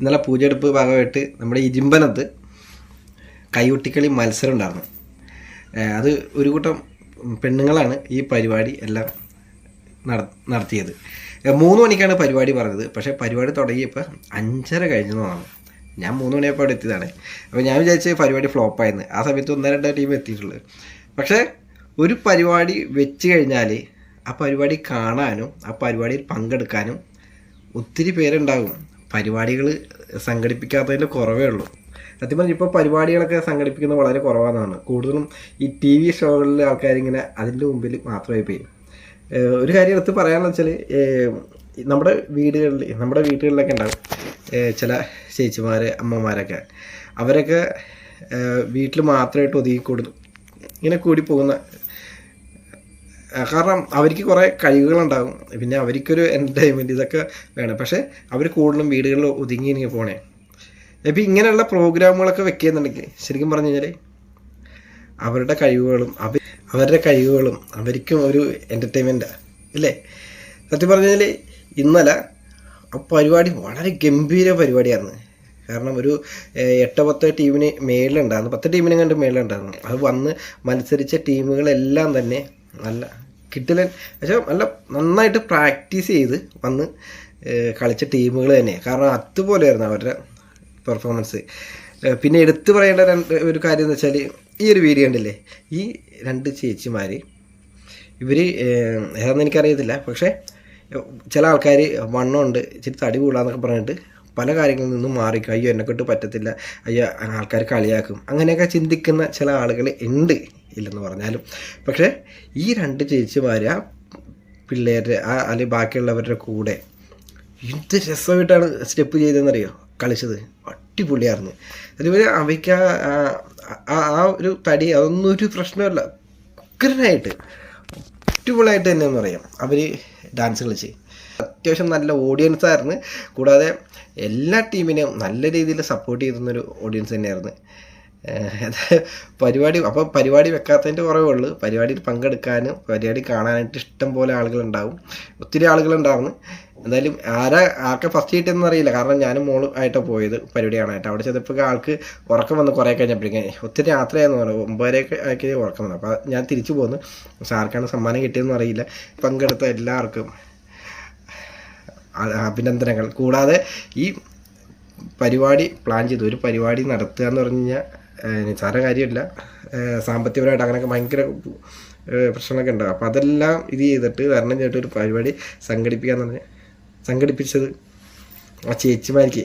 ഇന്നലെ പൂജയെടുപ്പ് ഭാഗമായിട്ട് നമ്മുടെ ഇരുമ്പനത്ത് കൈകൊട്ടിക്കളി മത്സരം ഉണ്ടായിരുന്നു അത് ഒരു കൂട്ടം പെണ്ണുങ്ങളാണ് ഈ പരിപാടി എല്ലാം നട- നടത്തിയത്. മൂന്ന് മണിക്കാണ് പരിപാടി പറഞ്ഞത്. പക്ഷേ പരിപാടി തുടങ്ങിയപ്പോൾ അഞ്ചര കഴിഞ്ഞതാണ് ഞാൻ മൂന്ന് മണിയപ്പോൾ അവിടെ എത്തിയതാണ്. അപ്പോൾ ഞാൻ വിചാരിച്ച പരിപാടി ഫ്ലോപ്പായിരുന്നു. ആ സമയത്ത് ഒന്നര രണ്ടോ ടീം എത്തിയിട്ടുള്ളത് പക്ഷേ ഒരു പരിപാടി വെച്ച് കഴിഞ്ഞാൽ ആ പരിപാടി കാണാനും ആ പരിപാടിയിൽ പങ്കെടുക്കാനും ഒത്തിരി പേരുണ്ടാകും. പരിപാടികൾ സംഘടിപ്പിക്കാത്തതിൽ കുറവേ ഉള്ളൂ. സത്യം പറഞ്ഞാൽ ഇപ്പോൾ പരിപാടികളൊക്കെ സംഘടിപ്പിക്കുന്നത് വളരെ കുറവാണെന്നാണ്. കൂടുതലും ഈ ടി വി ഷോകളിൽ ആൾക്കാരിങ്ങനെ അതിന്റെ മുമ്പിൽ മാത്രമായി പോയി. ഒരു കാര്യം എടുത്ത് പറയാമെന്ന് വെച്ചാൽ നമ്മുടെ വീടുകളിൽ നമ്മുടെ വീടുകളിലൊക്കെ ഉണ്ടാകും ചില ചേച്ചിമാർ അമ്മമാരൊക്കെ. അവരൊക്കെ വീട്ടിൽ മാത്രമായിട്ട് ഒതുങ്ങി കൂടുന്നു. ഇങ്ങനെ കൂടി പോകുന്ന കാരണം അവർക്ക് കുറേ കഴിവുകളുണ്ടാകും. പിന്നെ അവർക്കൊരു എന്റർടൈൻമെന്റ് ഇതൊക്കെ വേണം. പക്ഷേ അവർ കൂടുതലും വീടുകളിൽ ഒതുങ്ങി എനിക്ക് പോണേ. ഇപ്പം ഇങ്ങനെയുള്ള പ്രോഗ്രാമുകളൊക്കെ വെക്കുന്നുണ്ടെങ്കിൽ ശരിക്കും പറഞ്ഞു കഴിഞ്ഞാൽ അവരുടെ കഴിവുകളും അവർ അവരുടെ കഴിവുകളും അവർക്കും ഒരു എന്റർടൈൻമെന്റാണ് ഇല്ലേ സത്യം പറഞ്ഞു കഴിഞ്ഞാൽ ഇന്നലെ ആ പരിപാടി വളരെ ഗംഭീര പരിപാടിയായിരുന്നു. കാരണം ഒരു എട്ട് പത്ത് ടീമിന് മേളിലുണ്ടായിരുന്നു. പത്ത് ടീമിനെ കണ്ട് മേളിലുണ്ടായിരുന്നു. അത് വന്ന് മത്സരിച്ച ടീമുകളെല്ലാം തന്നെ നല്ല കിട്ടില്ല. പക്ഷേ നല്ല നന്നായിട്ട് പ്രാക്ടീസ് ചെയ്ത് വന്ന് കളിച്ച ടീമുകൾ തന്നെ കാരണം അതുപോലെയായിരുന്നു അവരുടെ പെർഫോമൻസ്. പിന്നെ എടുത്തു പറയേണ്ട രണ്ട് ഒരു കാര്യം എന്ന് വെച്ചാൽ ഈ ഒരു വീഡിയോ ഉണ്ടല്ലേ ഈ രണ്ട് ചേച്ചിമാർ ഇവർ ഏതാണെന്ന് എനിക്കറിയത്തില്ല. പക്ഷേ ചില ആൾക്കാർ വണ്ണമുണ്ട് ഇച്ചിരി തടി കൂടാന്നൊക്കെ പറഞ്ഞിട്ട് പല കാര്യങ്ങളിൽ നിന്നും മാറി അയ്യോ എന്നെക്കൊണ്ട് പറ്റത്തില്ല. അയ്യോ ആൾക്കാർ കളിയാക്കും. അങ്ങനെയൊക്കെ ചിന്തിക്കുന്ന ചില ആളുകൾ ഉണ്ട് ഇല്ലെന്ന് പറഞ്ഞാലും. പക്ഷേ ഈ രണ്ട് ചേച്ചിമാർ ആ പിള്ളേരുടെ ആ അല്ലെങ്കിൽ ബാക്കിയുള്ളവരുടെ കൂടെ എന്ത് രസമായിട്ടാണ് സ്റ്റെപ്പ് ചെയ്തതെന്നറിയോ? കളിച്ചത്. അടിപൊളിയായിരുന്നു. അതുപോലെ അവയ്ക്ക് ആ- ആ ഒരു തടി അതൊന്നും ഒരു പ്രശ്നമല്ല. ഉഗ്രനായിട്ട്. അടിപൊളിയായിട്ട് തന്നെ പറയാം. അവർ ഡാൻസ് കളിച്ച് അത്യാവശ്യം നല്ല ഓഡിയൻസ് ആയിരുന്നു. കൂടാതെ എല്ലാ ടീമിനെയും നല്ല രീതിയിൽ സപ്പോർട്ട് ചെയ്തുന്നൊരു ഓഡിയൻസ് തന്നെയായിരുന്നു. പരിപാടി അപ്പോൾ പരിപാടി വെക്കാത്തതിന്റെ കുറവേ ഉള്ളൂ പരിപാടിയിൽ പങ്കെടുക്കാനും പരിപാടി കാണാനായിട്ട് ഇഷ്ടം പോലെ ആളുകളുണ്ടാവും. ഒത്തിരി ആളുകളുണ്ടാവുന്നു എന്തായാലും ആരാ ആർക്കെ ഫസ്റ്റ് കിട്ടിയെന്ന് അറിയില്ല. കാരണം ഞാനും മോളും ആയിട്ടാണ് പോയത് പരിപാടി കാണാനായിട്ട് അവിടെ ചെന്നപ്പോൾ ആൾക്ക് ഉറക്കം വന്ന് കുറേ കഴിഞ്ഞപ്പോഴേക്കും. ഒത്തിരി യാത്രയായിരുന്നു പറഞ്ഞു ഒമ്പതരയൊക്കെ ആക്കി ഉറക്കം വന്നു. അപ്പോൾ ഞാൻ തിരിച്ചു പോന്നു. പക്ഷെ ആർക്കാണ് സമ്മാനം കിട്ടിയതെന്ന് അറിയില്ല. പങ്കെടുത്ത എല്ലാവർക്കും അഭിനന്ദനങ്ങൾ. കൂടാതെ ഈ പരിപാടി പ്ലാൻ ചെയ്തു. ഒരു പരിപാടി നടത്തുക എന്ന് പറഞ്ഞു കഴിഞ്ഞാൽ നിസ്സാര കാര്യമില്ല. സാമ്പത്തികപരമായിട്ട് അങ്ങനെയൊക്കെ ഭയങ്കര പ്രശ്നങ്ങളൊക്കെ ഉണ്ടാകും അപ്പോൾ അതെല്ലാം ഇത് ചെയ്തിട്ട് വരണം ചെയ്തിട്ട് ഒരു പരിപാടി സംഘടിപ്പിക്കാന്ന് പറഞ്ഞ് സംഘടിപ്പിച്ചത് ആ ചേച്ചിമാർക്ക്